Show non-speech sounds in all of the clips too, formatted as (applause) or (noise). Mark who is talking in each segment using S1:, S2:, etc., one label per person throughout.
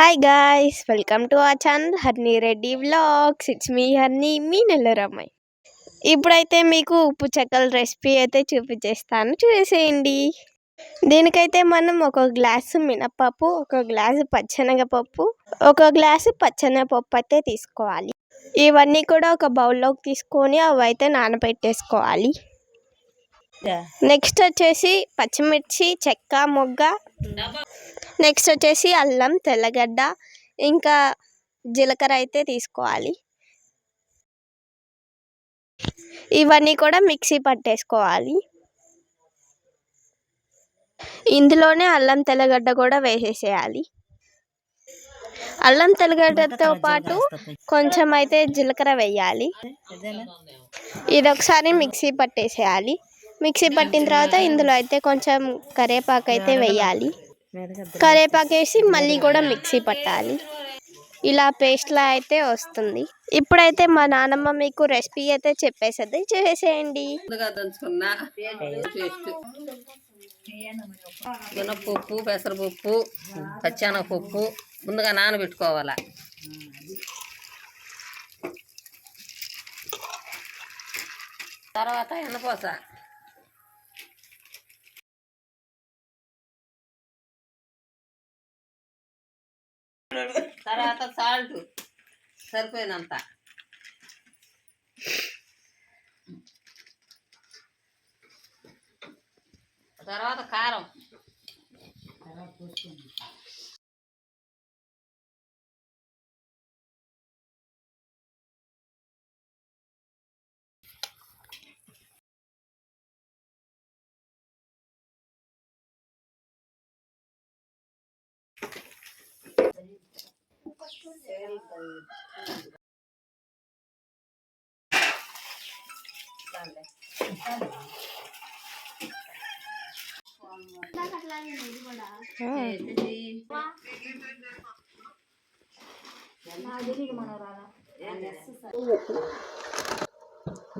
S1: Hi guys welcome to our channel Harni Reddy vlogs it's me Harni మీ నెల్లరమ్మాయి ఇప్పుడైతే మీకు ఉప్పు చెక్కల రెసిపీ అయితే చూపించేస్తాను. చూసేయండి. దీనికైతే మనం ఒక గ్లాసు మినపప్పు ఒక గ్లాసు పచ్చెనగపప్పు ఒక గ్లాసు పచ్చెనగపప్పు అయితే తీసుకోవాలి. ఇవన్నీ కూడా ఒక బౌల్లోకి తీసుకొని అవి అయితే నానబెట్టేసుకోవాలి నెక్స్ట్ వచ్చేసి పచ్చిమిర్చి చెక్క మొగ్గ. నెక్స్ట్ వచ్చేసి అల్లం తెల్లగడ్డ ఇంకా జీలకర్ర అయితే తీసుకోవాలి. ఇవన్నీ కూడా మిక్సీ పట్టేసుకోవాలి. ఇందులోనే అల్లం తెల్లగడ్డ కూడా వేసేసేయాలి. అల్లం తెల్లగడ్డతో పాటు కొంచెం అయితే జీలకర్ర వేయాలి. ఇది ఒకసారి మిక్సీ పట్టేసేయాలి. మిక్సీ పట్టిన తర్వాత ఇందులో అయితే కొంచెం కరివేపాకు అయితే వేయాలి. కరివేపాకు వేసి మళ్ళీ కూడా మిక్సీ పట్టాలి. ఇలా పేస్ట్లా అయితే వస్తుంది. ఇప్పుడైతే మా నానమ్మ మీకు రెసిపీ అయితే చెప్పేసేది. చేసేయండి.
S2: ముందుగా మినపప్పు పెసరపప్పు పచ్చెనగపప్పు ముందుగా నానబెట్టుకోవాలా. తర్వాత ఎన్నపోస తర్వాత సాల్ట్ సరిపోయినంత. తర్వాత కారం.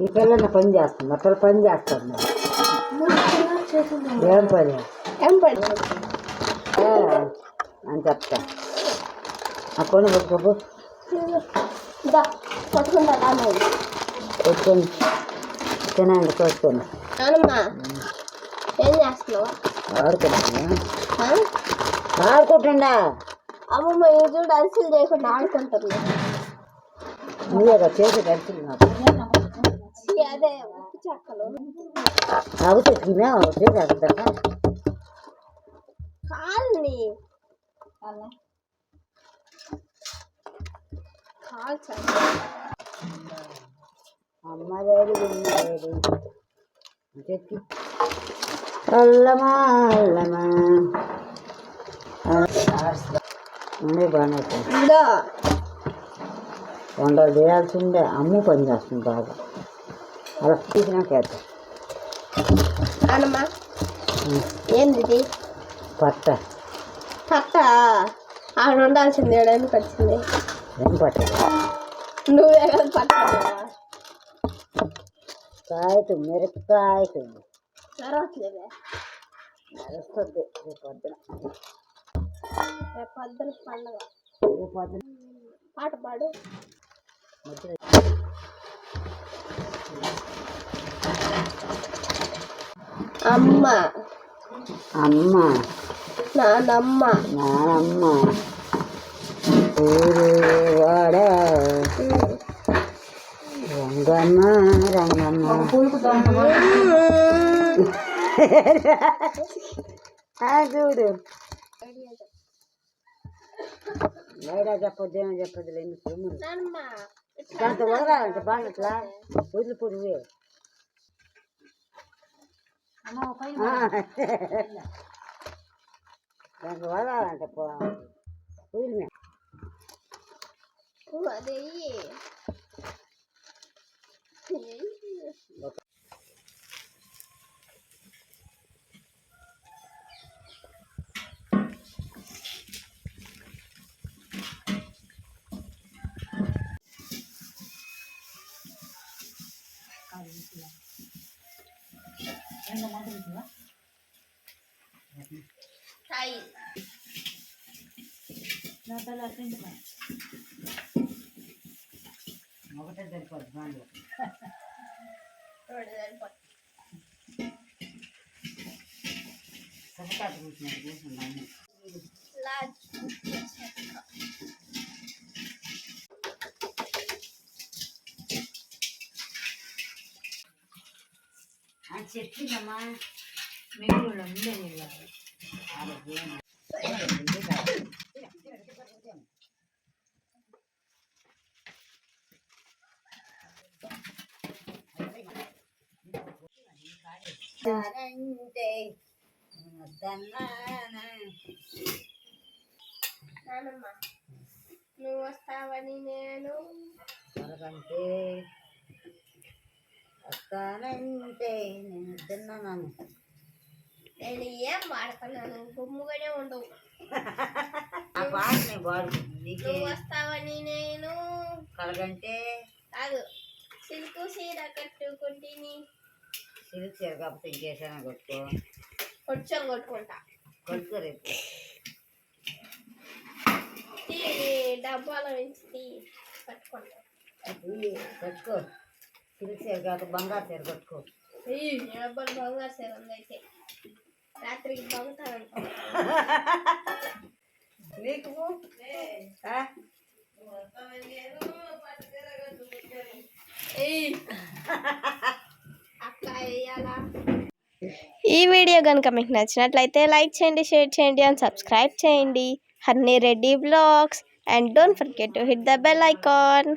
S3: ఈ పిల్లల పని చేస్తుంది అక్కడ పని చేస్తుంది ఏం పని?
S1: ఏం
S3: ఏ, అని చెప్తా. పట్టుకోపు
S1: పట్టుకుంటా
S3: పెట్టుకొని తినండి
S1: నానమ్మ ఏం చేస్తున్నావు?
S3: ఆడుకుంటున్నా ఆడుకుంటుండా?
S1: అమ్మమ్మ ఇది చూడు అరిసెలు చేయకుండా ఆడుకుంటుంది.
S3: నువ్వేగా చేసి నాకు.
S1: అదే ఉప్పు చెక్కలు.
S3: అవుతే తినా చేసి
S1: కాల్ని
S3: చెప్పి అల్లమా అల్లమా వంటలు చేయాల్సిందే అమ్ము పని చేస్తుంది బాగా అలా తీసినాక వేద్దాం
S1: నానమ్మ ఏంది
S3: పట్ట
S1: పట్ట ఆడ ఉండాల్సింది ఏడానికి వచ్చింది నువ్వే కదా పట్ట
S3: కాయటు మిరపకాయటు
S1: జరగట్లేదే
S3: నడుస్తుంది రేపు పొద్దున.
S1: రేపు పొద్దున పండగ.
S3: రేపు పొద్దున.
S1: పాట పాడు. అమ్మ.
S3: అమ్మ.
S1: నానమ్మ.
S3: నానమ్మ. ఊరు వాడ రంగమ్మ రంగమ్మ ఆ, చూడు బయట చెప్పొద్దు ఏమో చెప్పొద్దు లేని సొమ్ములు
S1: నానమ్మ
S3: దాంతో వదలాలంటే బాగా ఇట్లా వదిలి 어디? Tayo. Napalapin
S1: na.
S3: ఒకటే సరిపోద్ది దాంట్లో సరికాదు కూర్చున్నట్టు కూర్చున్నాను చెప్పిందమ్మా మేము ఉండే
S1: నువ్వు వస్తావని నేను.
S3: వరకంటే వస్తానంటే నేను తిన్నాను
S1: నేను ఏం వాడుతున్నాను? గుమ్ముగానే ఉండవు.
S3: ఆ పాట నేను పాడుకుంది నీకే
S1: నువ్వు వస్తావని నేను.
S3: కలగంటే
S1: కాదు సిల్కు సీర కట్టుకుంటుని
S3: సిల్క్ చీర కాకపోతే ఇంకేసాను కొట్టుకో.
S1: కొంచెం కొట్టుకుంటా.
S3: కొట్టుకో రేపు.
S1: డబ్బాలో నుంచి కట్టుకుంటా
S3: కట్టుకో. సిల్క్ చీర కాకపోతే బంగారు చీర కట్టుకో.
S1: డబ్బాలు బంగారు సీర ఉంది అయితే. రాత్రికి దొంగతాను
S3: నీకు? ఆ? (laughs)
S1: ఈ వీడియో కనుక మీకు నచ్చినట్లయితే లైక్ చేయండి షేర్ చేయండి అండ్ సబ్స్క్రైబ్ చేయండి. Harni Reddy vlogs. And don't forget to hit the bell icon.